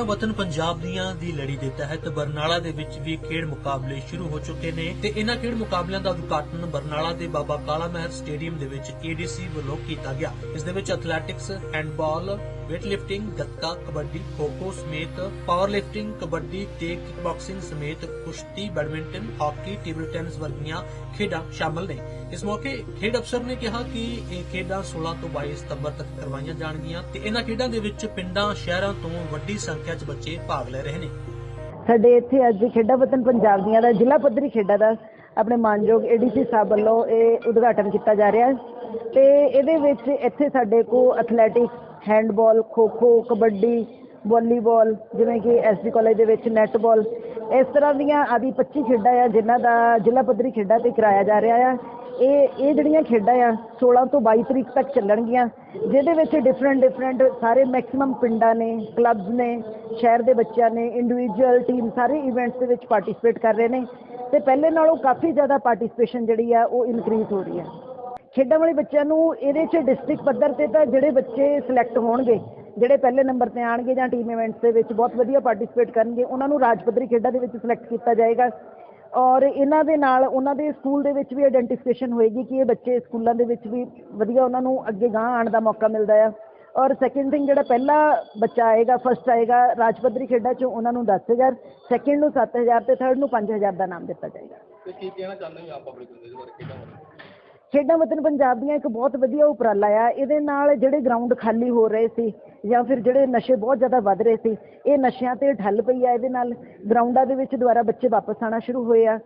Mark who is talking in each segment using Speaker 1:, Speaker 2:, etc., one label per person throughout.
Speaker 1: ਖੇਡਾਂ ਵਤਨ ਪੰਜਾਬ ਦੀਆਂ ਦੀ ਲੜੀ ਦੇ ਤਹਿਤ ਬਰਨਾਲਾ ਦੇ ਵਿੱਚ ਵੀ ਖੇਡ ਮੁਕਾਬਲੇ ਸ਼ੁਰੂ ਹੋ ਚੁੱਕੇ ਨੇ ਤੇ ਇਹਨਾਂ ਖੇਡ ਮੁਕਾਬਲਿਆਂ ਦਾ ਉਦਘਾਟਨ ਬਰਨਾਲਾ ਦੇ ਬਾਬਾ ਕਾਲਾ ਮਹਿਰ ਸਟੇਡੀਅਮ ਦੇ ਵਿੱਚ ਏਡੀਸੀ ਵੱਲੋਂ ਕੀਤਾ ਗਿਆ। ਇਸ ਦੇ ਵਿੱਚ athletics handball weightlifting gatka kabaddi kho-kho ਸਮੇਤ ਪਾਵਰ ਲਿਫਟਿੰਗ ਕਬੱਡੀ ਤੇ ਕਿਕਬਾਕਸਿੰਗ ਸਮੇਤ ਕੁਸ਼ਤੀ ਬੈਡਮਿੰਟਨ ਹਾਕੀ ਟੇਬਲ ਟੈਨਿਸ ਵਰਗੀਆਂ ਖੇਡਾਂ ਸ਼ਾਮਲ ਨੇ ਇਸ ਮੌਕੇ ਖੇਡ ਅਫਸਰ ਨੇ ਕਿਹਾ ਕਿ ਇਹ ਖੇਡਾਂ 16 ਤੋਂ 22 ਸਤੰਬਰ ਤੱਕ ਕਰਵਾਈਆਂ ਜਾਣਗੀਆਂ ਤੇ ਇਹਨਾਂ ਖੇਡਾਂ ਦੇ ਵਿੱਚ ਪਿੰਡਾਂ ਸ਼ਹਿਰਾਂ ਤੋਂ ਵੱਡੀ ਸੰਖਿਆ 'ਚ ਬੱਚੇ ਭਾਗ ਲੈ ਰਹੇ ਨੇ
Speaker 2: ਸਾਡੇ ਇੱਥੇ ਅੱਜ ਖੇਡਾਂ ਵਤਨ ਪੰਜਾਬ ਦੀਆਂ ਦਾ ਜ਼ਿਲ੍ਹਾ ਪੱਧਰੀ ਖੇਡਾਂ ਦਾ ਆਪਣੇ ਮਾਨਯੋਗ ਏਡੀਸੀ ਸਾਹਿਬ ਵੱਲੋਂ ਇਹ ਉਦਘਾਟਨ ਕੀਤਾ ਜਾ ਰਿਹਾ ਹੈ ਤੇ ਇਹਦੇ ਵਿੱਚ ਇੱਥੇ ਸਾਡੇ ਕੋ athletics handball kho kho kabaddi, volleyball, ਜਿਵੇਂ ਕਿ ਐਸਡੀ ਕਾਲਜ ਦੇ ਵਿੱਚ ਨੈਟਬਾਲ, ਇਸ ਤਰ੍ਹਾਂ ਦੀਆਂ ਆਦਿ 25 ਖੇਡਾਂ ਆ ਜਿਨ੍ਹਾਂ ਦਾ ਜ਼ਿਲ੍ਹਾ ਪੱਧਰੀ ਖੇਡਾਂ ਤੇ ਕਰਾਇਆ ਜਾ ਰਿਹਾ ਆ। ਇਹ ਇਹ ਜਿਹੜੀਆਂ ਖੇਡਾਂ ਆ 16 ਤੋਂ 22 ਤਰੀਕ ਤੱਕ ਚੱਲਣਗੀਆਂ, ਜਿਹਦੇ ਵਿੱਚ ਡਿਫਰੈਂਟ ਡਿਫਰੈਂਟ ਸਾਰੇ ਮੈਕਸਿਮਮ ਪਿੰਡਾਂ ਨੇ ਕਲੱਬਸ ਨੇ, ਸ਼ਹਿਰ ਦੇ ਬੱਚਿਆਂ ਨੇ ਇੰਡੀਵਿਜੂਅਲ ਟੀਮ ਸਾਰੇ ਇਵੈਂਟਸ ਦੇ ਵਿੱਚ ਪਾਰਟਿਸਿਪੇਟ ਕਰ ਰਹੇ ਨੇ ਤੇ ਪਹਿਲੇ ਨਾਲੋਂ ਕਾਫੀ ਜ਼ਿਆਦਾ ਪਾਰਟਿਸਿਪੇਸ਼ਨ ਜਿਹੜੀ ਆ ਉਹ ਇਨਕਰੀਜ਼ ਹੋ ਰਹੀ ਹੈ ਖੇਡਾਂ ਵਾਲੇ ਬੱਚਿਆਂ ਨੂੰ ਇਹਦੇ 'ਚ ਡਿਸਟ੍ਰਿਕਟ ਪੱਧਰ ਤੇ ਤਾਂ ਜਿਹੜੇ ਬੱਚੇ ਸਿਲੈਕਟ ਹੋਣਗੇ, ਜਿਹੜੇ ਪਹਿਲੇ ਨੰਬਰ ਤੇ ਆਣਗੇ ਜਾਂ ਟੀਮ ਇਵੈਂਟਸ ਦੇ ਵਿੱਚ ਬਹੁਤ ਵਧੀਆ ਪਾਰਟਿਸਿਪੇਟ ਕਰਨਗੇ, ਉਹਨਾਂ ਨੂੰ ਰਾਜ ਪੱਧਰੀ ਖੇਡਾਂ ਦੇ ਵਿੱਚ ਸਿਲੈਕਟ ਕੀਤਾ ਜਾਏਗਾ। ਔਰ ਇਹਨਾਂ ਦੇ ਨਾਲ ਉਹਨਾਂ ਦੇ ਸਕੂਲ ਦੇ ਵਿੱਚ ਵੀ ਆਇਡੈਂਟੀਫਿਕੇਸ਼ਨ ਹੋਏਗੀ ਕਿ ਇਹ ਬੱਚੇ ਸਕੂਲਾਂ ਦੇ ਵਿੱਚ ਵੀ ਵਧੀਆ ਉਹਨਾਂ ਨੂੰ ਅੱਗੇ ਗਾਂ ਆਉਣ ਦਾ ਮੌਕਾ ਮਿਲਦਾ ਆ। ਔਰ ਸੈਕਿੰਡ ਥਿੰਗ ਜਿਹੜਾ ਪਹਿਲਾ ਬੱਚਾ ਆਏਗਾ ਫਸਟ ਆਏਗਾ ਰਾਜ ਪੱਧਰੀ ਖੇਡਾਂ 'ਚ ਉਹਨਾਂ ਨੂੰ 10000 ਸੈਕਿੰਡ ਨੂੰ 7000 ਤੇ ਥਰਡ ਨੂੰ 5000 ਦਾ ਨਾਮ ਦਿੱਤਾ ਜਾਏਗਾ।
Speaker 3: ਤੇ ਕੀ ਕਹਿਣਾ ਚਾਹੁੰਦੇ ਹੋ ਆਪ ਪਬਲਿਕ ਨੂੰ ਇਹਦੇ ਬਾਰੇ, ਖੇਡਾਂ
Speaker 2: ਖੇਡਾਂ ਵਤਨ ਪੰਜਾਬ ਦੀਆਂ ਇੱਕ ਬਹੁਤ ਵਧੀਆ ਉਪਰਾਲਾ ਆ। ਇਹਦੇ ਨਾਲ ਜਿਹੜੇ ਗਰਾਊਂਡ ਖਾਲੀ ਹੋ ਰਹੇ ਸੀ ਜਾਂ ਫਿਰ ਜਿਹੜੇ ਨਸ਼ੇ ਬਹੁਤ ਜ਼ਿਆਦਾ ਵੱਧ ਰਹੇ ਸੀ, ਇਹ ਨਸ਼ਿਆਂ ਤੇ ਠੱਲ ਪਈ ਆ। ਇਹਦੇ ਨਾਲ ਗਰਾਊਂਡਾਂ ਦੇ ਵਿੱਚ ਦੁਬਾਰਾ ਬੱਚੇ ਵਾਪਸ ਆਣਾ ਸ਼ੁਰੂ ਹੋਏ ਆ।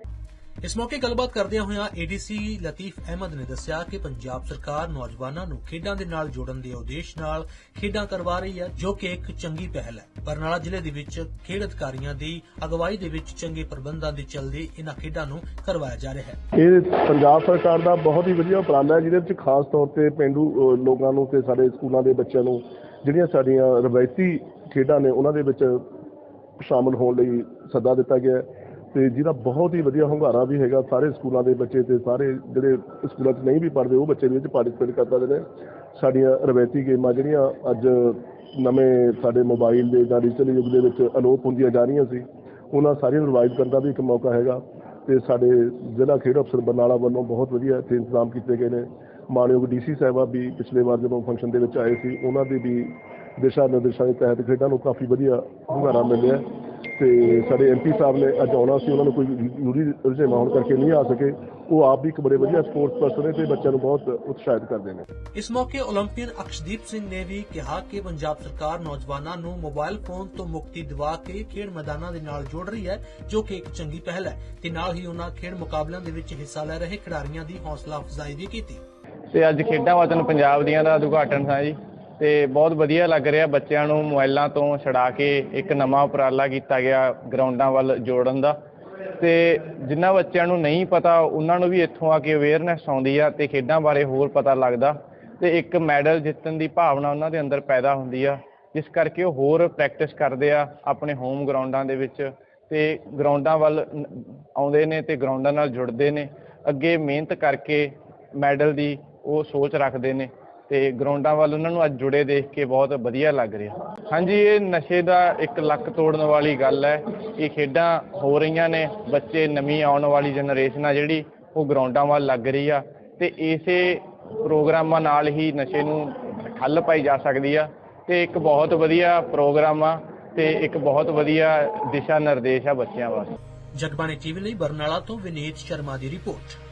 Speaker 1: ਇਸ ਮੌਕੇ ਗੱਲਬਾਤ ਕਰਦਿਆਂ ਹੋਇਆਂ ਏਡੀਸੀ ਲਤੀਫ ਅਹਿਮਦ ਨੇ ਦੱਸਿਆ ਕਿ ਪੰਜਾਬ ਸਰਕਾਰ ਨੌਜਵਾਨਾਂ ਨੂੰ ਖੇਡਾਂ ਦੇ ਨਾਲ ਜੋੜਨ ਦੇ ਉਦੇਸ਼ ਨਾਲ ਖੇਡਾਂ ਕਰਵਾ ਰਹੀ ਹੈ, ਜੋ ਕਿ ਇੱਕ ਚੰਗੀ ਪਹਿਲ ਹੈ। ਬਰਨਾਲਾ ਜ਼ਿਲ੍ਹੇ ਦੇ ਵਿੱਚ ਖੇਡ ਅਧਿਕਾਰੀਆਂ ਦੀ ਅਗਵਾਈ ਦੇ ਵਿੱਚ ਚੰਗੇ ਪ੍ਰਬੰਧਾਂ ਦੇ ਚੱਲਦੇ ਇਹਨਾਂ ਖੇਡਾਂ ਨੂੰ ਕਰਵਾਇਆ ਜਾ ਰਿਹਾ ਹੈ।
Speaker 4: ਇਹ ਪੰਜਾਬ ਸਰਕਾਰ ਦਾ ਬਹੁਤ ਹੀ ਵਧੀਆ ਉਪਰਾਲਾ ਹੈ, ਜਿਹਦੇ ਵਿੱਚ ਖਾਸ ਤੌਰ ਤੇ ਪਿੰਡੂ ਲੋਕਾਂ ਨੂੰ ਤੇ ਸਾਡੇ ਸਕੂਲਾਂ ਦੇ ਬੱਚਿਆਂ ਨੂੰ ਜਿਹੜੀਆਂ ਸਾਡੀਆਂ ਰਵਾਇਤੀ ਖੇਡਾਂ ਨੇ, ਉਹਨਾਂ ਦੇ ਵਿੱਚ ਸ਼ਾਮਲ ਹੋਣ ਲਈ ਸੱਦਾ ਦਿੱਤਾ ਗਿਆ ਹੈ। ਤੇ ਜਿਹਦਾ ਬਹੁਤ ਹੀ ਵਧੀਆ ਹੁੰਗਾਰਾ ਵੀ ਹੈਗਾ, ਸਾਰੇ ਸਕੂਲਾਂ ਦੇ ਬੱਚੇ ਤੇ ਸਾਰੇ ਜਿਹੜੇ ਸਕੂਲਾਂ 'ਚ ਨਹੀਂ ਵੀ ਪੜ੍ਹਦੇ, ਉਹ ਬੱਚੇ ਵੀ ਵਿੱਚ 'ਚ ਪਾਰਟਿਸਿਪੇਟ ਕਰਦੇ ਨੇ ਸਾਡੀਆਂ ਰਵਾਇਤੀ ਗੇਮਾਂ ਜਿਹੜੀਆਂ ਅੱਜ ਨਵੇਂ ਸਾਡੇ ਮੋਬਾਈਲ ਦੇ ਜਾਂ ਡਿਜੀਟਲ ਯੁੱਗ ਦੇ ਵਿੱਚ ਅਲੋਪ ਹੁੰਦੀਆਂ ਜਾ ਰਹੀਆਂ ਸੀ, ਉਹਨਾਂ ਸਾਰੀਆਂ ਨੂੰ ਰਿਵਾਈਵ ਕਰਨ ਦਾ ਵੀ ਇੱਕ ਮੌਕਾ ਹੈਗਾ ਤੇ ਸਾਡੇ ਜ਼ਿਲ੍ਹਾ ਖੇਡ ਅਫਸਰ ਬਰਨਾਲਾ ਵੱਲੋਂ ਬਹੁਤ ਵਧੀਆ ਇੱਥੇ ਇੰਤਜ਼ਾਮ ਕੀਤੇ ਗਏ ਨੇ। ਮਾਨਯੋਗ ਡੀਸੀ ਸਾਹਿਬਾ ਵੀ ਪਿਛਲੇ ਵਾਰ ਜਦੋਂ ਫੰਕਸ਼ਨ ਦੇ ਵਿੱਚ ਆਏ ਸੀ, ਉਹਨਾਂ ਦੇ ਵੀ ਦਿਸ਼ਾ ਨਿਰਦੇਸ਼ਾਂ ਦੇ ਤਹਿਤ ਖੇਡਾਂ ਨੂੰ ਕਾਫੀ ਵਧੀਆ ਹੁੰਗਾਰਾ ਮਿਲਿਆ ਤੇ ਸਾਡੇ ਐਮਪੀ ਸਾਹਿਬ ਨੇ ਅੱਜ ਆਉਣਾ ਸੀ ਉਹਨਾਂ ਨੂੰ ਕੋਈ ਜ਼ਰੂਰੀ ਰੁਝੇਵਾਂ ਹੋਣ ਕਰਕੇ ਨਹੀਂ ਆ ਸਕੇ। ਉਹ ਆਪ ਵੀ ਇੱਕ ਬੜੇ ਵਧੀਆ ਸਪੋਰਟਸ ਪਰਸਨ ਨੇ ਤੇ ਬੱਚਿਆਂ ਨੂੰ ਬਹੁਤ ਉਤਸ਼ਾਹਿਤ ਕਰਦੇ ਨੇ।
Speaker 1: ਇਸ ਮੌਕੇ 올림픽ੀਅਨ ਅਕਸ਼ਦੀਪ ਸਿੰਘ ਨੇ ਵੀ ਕਿਹਾ ਕਿ ਪੰਜਾਬ ਸਰਕਾਰ ਨੌਜਵਾਨਾਂ ਨੂੰ ਮੋਬਾਈਲ ਫੋਨ ਤੋਂ ਮੁਕਤੀ ਦਿਵਾ ਕੇ ਖੇਡ ਮੈਦਾਨਾਂ ਦੇ ਨਾਲ ਜੋੜ ਰਹੀ ਹੈ ਜੋ ਕਿ ਇੱਕ ਚੰਗੀ ਪਹਿਲ ਹੈ। ਤੇ ਨਾਲ ਹੀ ਉਹਨਾਂ ਖੇਡ ਮੁਕਾਬਲਿਆਂ ਦੇ ਵਿੱਚ ਹਿੱਸਾ ਲੈ ਰਹੇ ਖਿਡਾਰੀਆਂ ਦੀ ਹੌਸਲਾ ਅਫਜ਼ਾਈ ਵੀ ਕੀਤੀ।
Speaker 5: ਤੇ ਅੱਜ ਖੇਡਾਂ ਵਤਨ ਪੰਜਾਬ ਦੀਆਂ ਦਾ ਉਦਘਾਟਨ ਹੈ ਜੀ। ਤੇ ਬਹੁਤ ਵਧੀਆ ਲੱਗ ਰਿਹਾ ਬੱਚਿਆਂ ਨੂੰ ਮੋਬਾਈਲਾਂ ਤੋਂ ਛਡਾ ਕੇ ਇੱਕ ਨਵਾਂ ਉਪਰਾਲਾ ਕੀਤਾ ਗਿਆ ਗਰਾਊਂਡਾਂ ਵੱਲ ਜੋੜਨ ਦਾ। ਤੇ ਜਿਨ੍ਹਾਂ ਬੱਚਿਆਂ ਨੂੰ ਨਹੀਂ ਪਤਾ, ਉਹਨਾਂ ਨੂੰ ਵੀ ਇੱਥੋਂ ਆ ਕੇ ਅਵੇਅਰਨੈਸ ਆਉਂਦੀ ਆ ਤੇ ਖੇਡਾਂ ਬਾਰੇ ਹੋਰ ਪਤਾ ਲੱਗਦਾ। ਤੇ ਇੱਕ ਮੈਡਲ ਜਿੱਤਣ ਦੀ ਭਾਵਨਾ ਉਹਨਾਂ ਦੇ ਅੰਦਰ ਪੈਦਾ ਹੁੰਦੀ ਆ, ਜਿਸ ਕਰਕੇ ਉਹ ਹੋਰ ਪ੍ਰੈਕਟਿਸ ਕਰਦੇ ਆ ਆਪਣੇ ਹੋਮ ਗਰਾਊਂਡਾਂ ਦੇ ਵਿੱਚ। ਤੇ ਗਰਾਊਂਡਾਂ ਵੱਲ ਆਉਂਦੇ ਨੇ ਤੇ ਗਰਾਊਂਡਾਂ ਨਾਲ ਜੁੜਦੇ ਨੇ। ਅੱਗੇ ਮਿਹਨਤ ਕਰਕੇ ਮੈਡਲ ਦੀ ਉਹ ਸੋਚ ਰੱਖਦੇ ਨੇ। ਤੇ ਗਰਾਊਂਡਾਂ ਵੱਲ ਉਹਨਾਂ ਨੂੰ ਅੱਜ ਜੁੜੇ ਦੇਖ ਕੇ ਬਹੁਤ ਵਧੀਆ ਲੱਗ ਰਿਹਾ। ਹਾਂਜੀ, ਇਹ ਨਸ਼ੇ ਦਾ ਇੱਕ ਲੱਕ ਤੋੜਨ ਵਾਲੀ ਗੱਲ ਹੈ। ਇਹ ਖੇਡਾਂ ਹੋ ਰਹੀਆਂ ਨੇ। ਬੱਚੇ ਨਵੀਂ ਆਉਣ ਵਾਲੀ ਜਨਰੇਸ਼ਨ ਆ ਜਿਹੜੀ, ਉਹ ਗਰਾਊਂਡਾਂ ਵੱਲ ਲੱਗ ਰਹੀ ਆ ਤੇ ਇਸੇ ਪ੍ਰੋਗਰਾਮਾਂ ਨਾਲ ਹੀ ਨਸ਼ੇ ਨੂੰ ਠੱਲ ਪਾਈ ਜਾ ਸਕਦੀ ਆ ਤੇ ਇੱਕ ਬਹੁਤ ਵਧੀਆ ਪ੍ਰੋਗਰਾਮ ਆ ਤੇ ਇੱਕ ਬਹੁਤ ਵਧੀਆ ਦਿਸ਼ਾ ਨਿਰਦੇਸ਼ ਆ ਬੱਚਿਆਂ ਵਾਸਤੇ।
Speaker 1: ਜਗਬਾਣੀ ਟੀਵੀ ਲਈ ਬਰਨਾਲਾ ਤੋਂ ਵਿਨੀਤ ਸ਼ਰਮਾ ਦੀ ਰਿਪੋਰਟ।